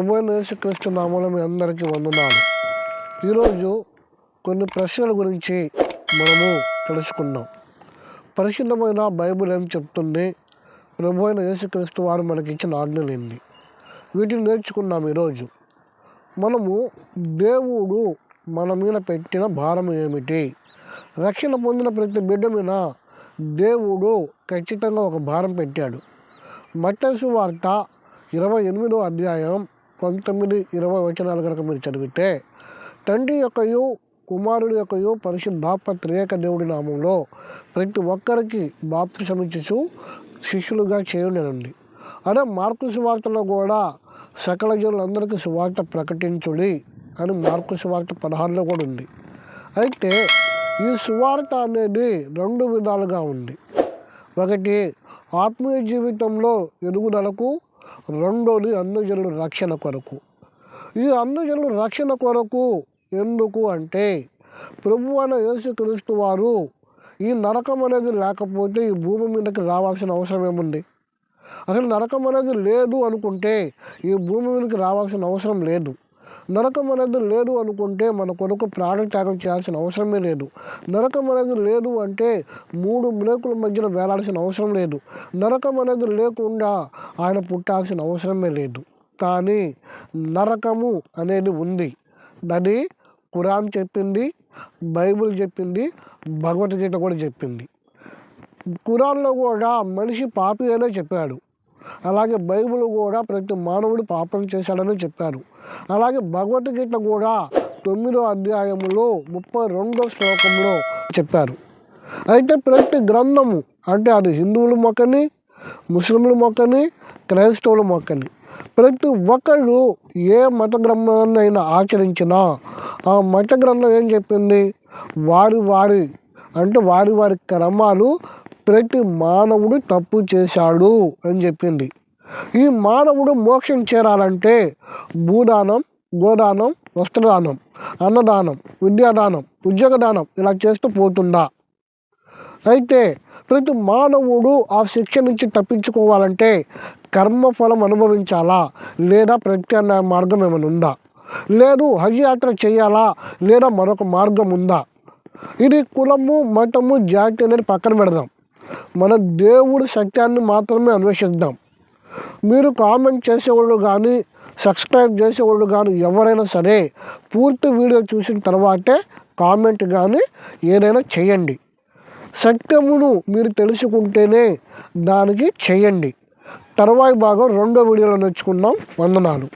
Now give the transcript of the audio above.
ప్రభుత్వ యేసుక్రీస్తు నామంలో మీ అందరికీ వందనాలు. ఈరోజు కొన్ని ప్రశ్నల గురించి మనము తెలుసుకుందాం. పరిశుద్ధమైన బైబిల్ ఏం చెప్తుంది? ప్రభు అయిన యేసుక్రీస్తు వారు మనకి ఇచ్చిన ఆజ్ఞలు ఏంది? వీటిని నేర్చుకున్నాం ఈరోజు. మనము దేవుడు మన మీద పెట్టిన భారం ఏమిటి? రక్షణ పొందిన ప్రతి బిడ్డ మీద దేవుడు ఖచ్చితంగా ఒక భారం పెట్టాడు. మట్టసు వార్త ఇరవై ఎనిమిదో అధ్యాయం పంతొమ్మిది ఇరవై వచనాలు కనుక మీరు చదివితే తండ్రి యొక్కయు కుమారుడి యొక్కయు పరిశుద్ధాత్మ త్రియేక దేవుడి నామంలో ప్రతి ఒక్కరికి బాప్తిసమిచ్చు శిష్యులుగా చేయలేనండి అదే మార్కు సువార్తలో కూడా సకల జనులందరికీ సువార్త ప్రకటించుడి అని మార్కు సువార్త పదహారులో కూడా ఉంది. అయితే ఈ సువార్త అనేది రెండు విధాలుగా ఉంది. ఒకటి ఆత్మీయ జీవితంలో ఎదుగుదలకు రెండోది అన్యజనుల రక్షణ కొరకు. ఈ అన్యజనుల రక్షణ కొరకు ఎందుకు అంటే ప్రభు అయిన యేసుక్రీస్తు వారు ఈ నరకం అనేది లేకపోతే ఈ భూమి మీదకి రావాల్సిన అవసరం ఏముంది? అసలు నరకం అనేది లేదు అనుకుంటే ఈ భూమి మీదకి రావాల్సిన అవసరం లేదు. నరకం అనేది లేదు అనుకుంటే మన కొరకు ప్రాణత్యాగం చేయాల్సిన అవసరమే లేదు. నరకం అనేది లేదు అంటే మూడు మ్రేకుల మధ్యన వేలాల్సిన అవసరం లేదు. నరకం అనేది లేకుండా ఆయన పుట్టాల్సిన అవసరమే లేదు. కానీ నరకము అనేది ఉంది. అది ఖురాన్ చెప్పింది బైబిల్ చెప్పింది భగవద్గీత కూడా చెప్పింది. ఖురాన్లో కూడా మనిషి పాపి అనే చెప్పాడు. అలాగే బైబిల్ కూడా ప్రతి మానవుడు పాపం చేశాడని చెప్పారు. అలాగే భగవద్గీత కూడా తొమ్మిదో అధ్యాయంలో ముప్పై రెండో శ్లోకంలో చెప్పారు. అయితే ప్రతి గ్రంథము అంటే అది హిందువుల మొక్కని ముస్లింల మొక్కని క్రైస్తవుల మొక్కని ప్రతి ఒక్కళ్ళు ఏ మత గ్రంథాన్ని అయినా ఆచరించినా ఆ మత గ్రంథం ఏం చెప్పింది? వారి వారి అంటే వారి వారి క్రమాలు ప్రతి మానవుడు తప్పు చేశాడు అని చెప్పింది. ఈ మానవుడు మోక్షం చేరాలంటే భూదానం గోదానం వస్త్రదానం అన్నదానం విద్యాదానం ఉద్యోగదానం ఇలా చేస్తూ పోతుందా? అయితే ప్రతి మానవుడు ఆ శిక్ష నుంచి తప్పించుకోవాలంటే కర్మఫలం అనుభవించాలా? లేదా ప్రత్యామ్నాయ మార్గం ఏమైనా ఉందా? లేదు హజ్ యాత్ర చేయాలా? లేదా మరొక మార్గం ఉందా? ఇది కులము మతము జాతి అనేది పక్కన పెడదాం. మన దేవుడు సత్యాన్ని మాత్రమే అన్వేషిద్దాం. మీరు కామెంట్ చేసేవాళ్ళు కానీ సబ్స్క్రైబ్ చేసేవాళ్ళు కానీ ఎవరైనా సరే పూర్తి వీడియో చూసిన తర్వాతే కామెంట్ కానీ ఏదైనా చేయండి. సత్యమును మీరు తెలుసుకుంటేనే దానికి చేయండి. తర్వాయి భాగం రెండో వీడియోలో నేర్చుకుందాం. వందనాలు.